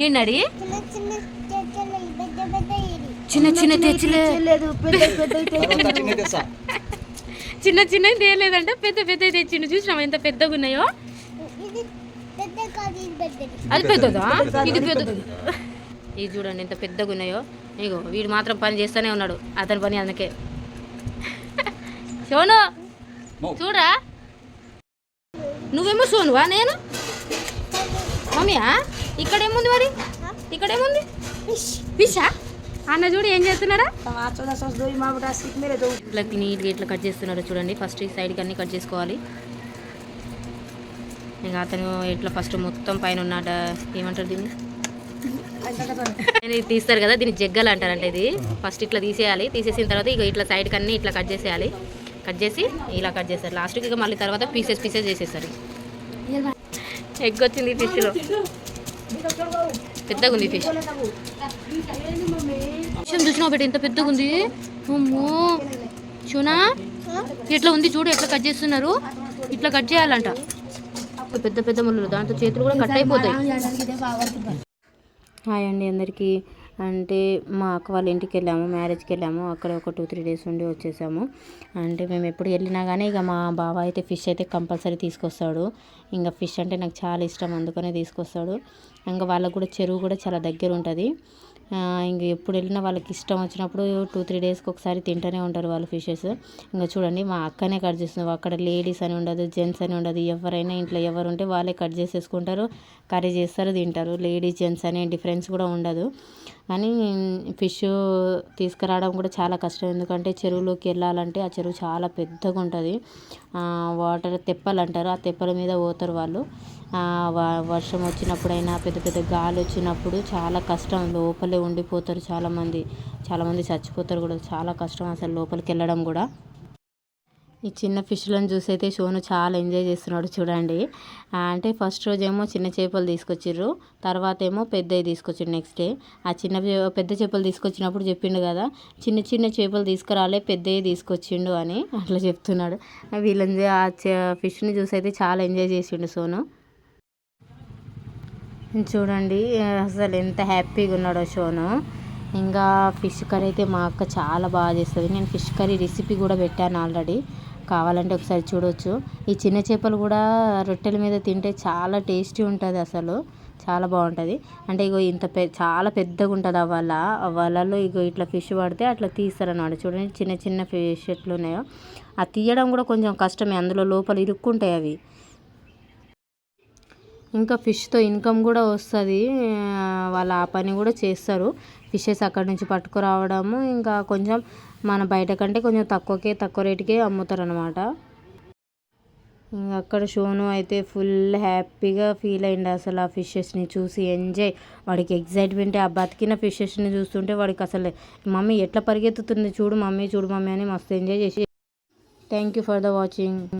ఏంటడి చిన్న చిన్న తెచ్చలు చిన్న చిన్న తేలేదంటే పెద్ద పెద్ద తెచ్చిండు చూసినావా? ఎంత పెద్దగా ఉన్నాయో? ఇది పెద్ద కాదు ఇది పెద్దది. అది పెద్దదా ఇది పెద్దది. ఇది చూడండి ఎంత పెద్దగా ఉన్నాయో. ఇగో వీడు మాత్రం పని చేస్తూనే ఉన్నాడు. అతని పని అందుకే. సోను. చూడరా. నువ్వేమో సోనువా నేను? మమ్మీయా? ఇక్కడేముంది మరి? ఇక్కడేముంది? ఫిష్. ఫిషా? అన్న చూడు ఏం చేస్తున్నారా ఇట్లా నీట్గా ఇట్లా కట్ చేస్తున్నాడు చూడండి. ఫస్ట్ ఈ సైడ్కి అన్ని కట్ చేసుకోవాలి. ఇంకా అతను ఇట్లా ఫస్ట్ మొత్తం పైన ఉన్న డ- ఏమంటారు దీన్ని? ఇది తీస్తారు కదా దీన్ని జగ్గలు అంటారంట ఇది. ఫస్ట్ ఇట్లా తీసేయాలి. తీసేసిన తర్వాత ఇక ఇట్లా సైడ్కి అన్ని ఇట్లా కట్ చేసేయాలి. కట్ చేసి ఇలా కట్ చేస్తారు. లాస్ట్కి ఇక మళ్ళీ తర్వాత పీసెస్ పీసెస్ చేసేస్తారు. ఎగ్ వచ్చింది ఫిష్లో పెద్దగా ఉంది ఫిష్ విషయం చూసినావు బిడ్డ? ఎంత పెద్దగా ఉంది అమ్మో. చూనా? ఎట్లా ఉంది చూడు ఎట్లా కట్ చేస్తున్నారు? ఇట్లా కట్ చేయాలంట. పెద్ద పెద్ద ముళ్ళు దాంతో చేతులు కూడా కట్ అయిపోతాయి. హాయ్ అండి అందరికీ. అంటే మా అక్క వాళ్ళ ఇంటికి వెళ్ళాము మ్యారేజ్కి వెళ్ళాము. అక్కడ ఒక టూ త్రీ డేస్ ఉండి వచ్చేసాము. అంటే మేము ఎప్పుడు వెళ్ళినా కానీ ఇక మా బావ అయితే ఫిష్ అయితే కంపల్సరీ తీసుకొస్తాడు. ఇంకా ఫిష్ అంటే నాకు చాలా ఇష్టం అందుకనే తీసుకొస్తాడు. ఇంకా వాళ్ళకు కూడా చెరువు కూడా చాలా దగ్గర ఉంటుంది. ఇంక ఎప్పుడు వెళ్ళినా వాళ్ళకి ఇష్టం వచ్చినప్పుడు టూ త్రీ డేస్కి ఒకసారి తింటూనే ఉంటారు వాళ్ళు ఫిషెస్. ఇంకా చూడండి మా అక్కనే కట్ చేస్తుంది. అక్కడ లేడీస్ అని ఉండదు జెంట్స్ అని ఉండదు. ఎవరైనా ఇంట్లో ఎవరు ఉంటే వాళ్ళే కట్ చేసేసుకుంటారు కర్రీ చేస్తారు తింటారు. లేడీస్ జెంట్స్ అనే డిఫరెన్స్ కూడా ఉండదు. కానీ ఫిష్ తీసుకురావడం కూడా చాలా కష్టం. ఎందుకంటే చెరువులోకి వెళ్ళాలంటే ఆ చెరువు చాలా పెద్దగా ఉంటుంది వాటర్ తెప్పలు అంటారు ఆ తెప్పల మీద పోతారు వాళ్ళు. వర్షం వచ్చినప్పుడైనా పెద్ద పెద్ద గాలి వచ్చినప్పుడు చాలా కష్టం. లోపలే ఉండిపోతారు చాలామంది. చాలామంది చచ్చిపోతారు కూడా. చాలా కష్టం అసలు లోపలికి వెళ్ళడం కూడా. ఈ చిన్న ఫిష్లను చూసి అయితే షోను చాలా ఎంజాయ్ చేస్తున్నాడు చూడండి. అంటే ఫస్ట్ రోజు ఏమో చిన్న చేపలు తీసుకొచ్చిర్రు. తర్వాత ఏమో పెద్దవి తీసుకొచ్చిండు నెక్స్ట్ డే. ఆ చిన్న పెద్ద చేపలు తీసుకొచ్చినప్పుడు చెప్పిండు కదా చిన్న చిన్న చేపలు తీసుకురాలే పెద్దవి తీసుకొచ్చిండు అని అట్లా చెప్తున్నాడు. వీళ్ళని ఆ ఫిష్ని చూసి అయితే చాలా ఎంజాయ్ చేసిండు సోను చూడండి అసలు ఎంత హ్యాపీగా ఉన్నాడో షోను. ఇంకా ఫిష్ కర్రీ అయితే మా అక్క చాలా బాగా చేస్తుంది. నేను ఫిష్ కర్రీ రెసిపీ కూడా పెట్టాను ఆల్రెడీ. కావాలంటే ఒకసారి చూడొచ్చు. ఈ చిన్న చేపలు కూడా రొట్టెల మీద తింటే చాలా టేస్టీ ఉంటుంది అసలు. చాలా బాగుంటుంది. అంటే ఇగో ఇంత పె చాలా పెద్దగా ఉంటుంది ఆ వల. ఆ వలలో ఇగో ఇట్లా ఫిష్ పడితే అట్లా తీస్తారన్నమాట. చూడండి చిన్న చిన్న ఫిష్ ఎట్లు ఉన్నాయో ఆ తీయడం కూడా కొంచెం కష్టమే. అందులో లోపల ఇరుక్కుంటాయి అవి. ఇంకా ఫిష్తో ఇన్కమ్ కూడా వస్తుంది. వాళ్ళు ఆ పని కూడా చేస్తారు. ఫిషెస్ అక్కడి నుంచి పట్టుకురావడము ఇంకా కొంచెం మన బయట కంటే కొంచెం తక్కువకే తక్కువ రేటుకే అమ్ముతారు అనమాట ఇంకా అక్కడ షోను అయితే ఫుల్ హ్యాపీగా ఫీల్ అయింది అసలు ఆ ఫిషెస్ని చూసి. ఎంజాయ్. వాడికి ఎగ్జైట్మెంట్ ఆ బతికిన ఫిషెస్ని చూస్తుంటే వాడికి అసలు మమ్మీ ఎట్లా పరిగెత్తుతుంది చూడు మమ్మీ చూడు మమ్మీ అని మస్తు ఎంజాయ్ చేసి. Thank you for the watching.